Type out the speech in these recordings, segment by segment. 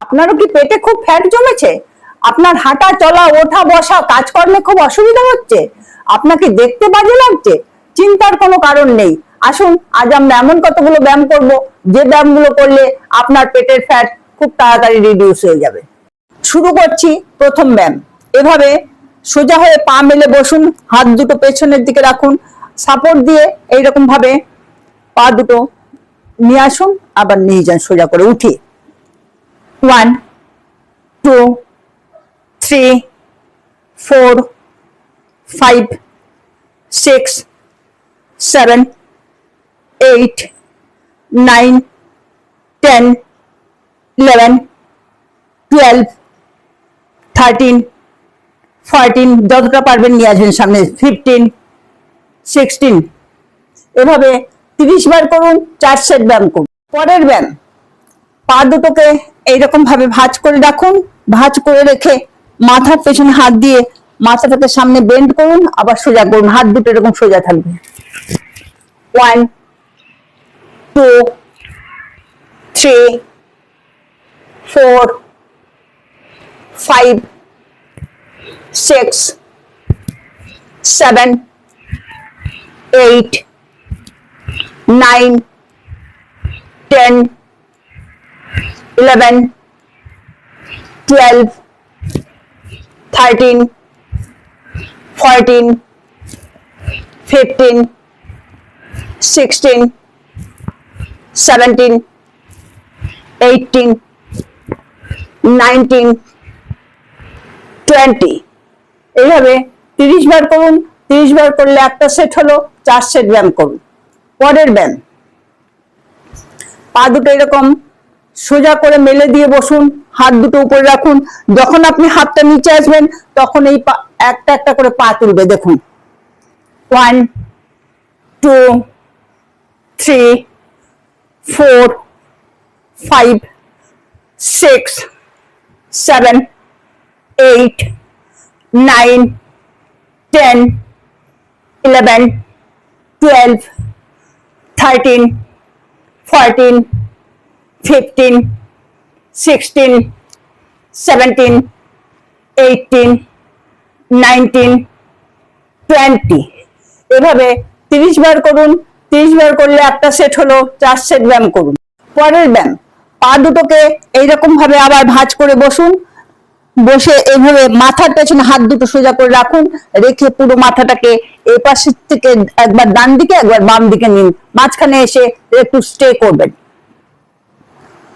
আপনারও কি পেটে খুব ফ্যাট জমেছে? আপনার হাঁটা, চলা, ওঠা, বসা, কাজকর্মে খুব অসুবিধা হচ্ছে? আপনাকে দেখতে বাজে লাগছে? চিন্তার কোনো কারণ নেই। আসুন, আজ আমরা এমন কতগুলো ব্যায়াম করব, যে ব্যায়ামগুলো করলে আপনার পেটের ফ্যাট খুব তাড়াতাড়ি রিডিউস হয়ে যাবে। শুরু করছি প্রথম ব্যায়াম। এভাবে সোজা হয়ে পা মেলে বসুন, হাত দুটো পেছনের দিকে রাখুন সাপোর্ট দিয়ে এইরকম ভাবে পা দুটো নিয়ে আসুন, আবার নিয়ে যান সোজা করে উঠিয়ে। One two three four five six seven eight nine ten eleven twelve thirteen fourteen যতটা পারবেন নিয়ে আসবেন সামনে। ফিফটিন সিক্সটিন এভাবে তিরিশ বার করুন, চার সেট ব্যায়াম করুন। পরের ব্যায়াম, পা দুটোকে এইরকম ভাবে ভাঁজ করে রাখুন, ভাঁজ করে রেখে মাথার পেছনে হাত দিয়ে মাথাটাকে সামনে বেন্ড করুন, আবার সোজা করুন, হাত দুটো এরকম সোজা থাকবে। One two three four five six seven eight nine ten eleven twelve thirteen fourteen fifteen sixteen seventeen eighteen nineteen twenty এইভাবে তিরিশ বার করুন, তিরিশ বার করলে একটা সেট হলো, চার সেট ব্যায়াম করুন। পরের ব্যায়াম। পা দুটো এরকম সোজা করে মেলে দিয়ে বসুন, হাত দুটো উপরে রাখুন। যখন আপনি হাতটা নিচে আসবেন, তখন এই একটা একটা করে পা তুলবে, দেখুন। One two three four five six seven eight nine ten eleven twelve thirteen fourteen fifteen sixteen seventeen eighteen nineteen twenty এভাবে তিরিশ বার করুন, তিরিশ বার করলে একটা সেট হলো, চার সেট ব্যায়াম করুন। পরের ব্যায়াম, পা দুটোকে এইরকম ভাবে আবার ভাঁজ করে বসুন। বসে এইভাবে মাথার পেছনে হাত দুটো সোজা করে রাখুন, রেখে পুরো মাথাটাকে এই পাশের থেকে একবার ডান দিকে, একবার বাম দিকে নিন। মাঝখানে এসে একটু স্টে করবেন।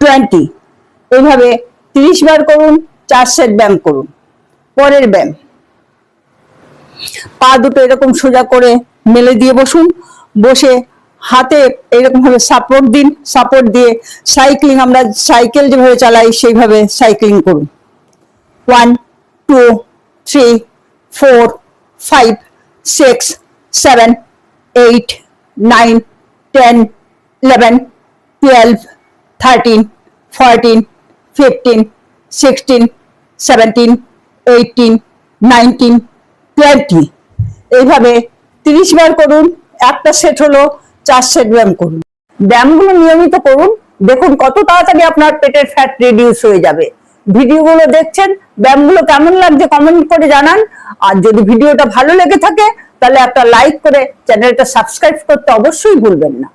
Twenty. এইভাবে তিরিশ বার করুন, চার সেট ব্যায়াম করুন। পরের ব্যায়াম। পা দুটো এরকম সোজা করে মেলে দিয়ে বসুন। বসে হাতে এরকম ভাবে সাপোর্ট দিন। সাপোর্ট দিয়ে সাইক্লিং আমরা সাইকেল যেভাবে চালাই, সেইভাবে সাইক্লিং করুন। One two three four five six seven eight nine ten eleven twelve thirteen fourteen fifteen sixteen seventeen eighteen nineteen twenty এইভাবে তিরিশ বার করুন, একটা সেট হলো, চার সেট ব্যায়াম করুন। ব্যায়ামগুলো নিয়মিত করুন, দেখুন কত তাড়াতাড়ি আপনার পেটের ফ্যাট রিডিউস হয়ে যাবে। ভিডিওগুলো দেখছেন, ব্যায়ামগুলো কেমন লাগছে কমেন্ট করে জানান। আর যদি ভিডিওটা ভালো লেগে থাকে, তাহলে একটা লাইক করে চ্যানেলটা সাবস্ক্রাইব করতে অবশ্যই ভুলবেন না।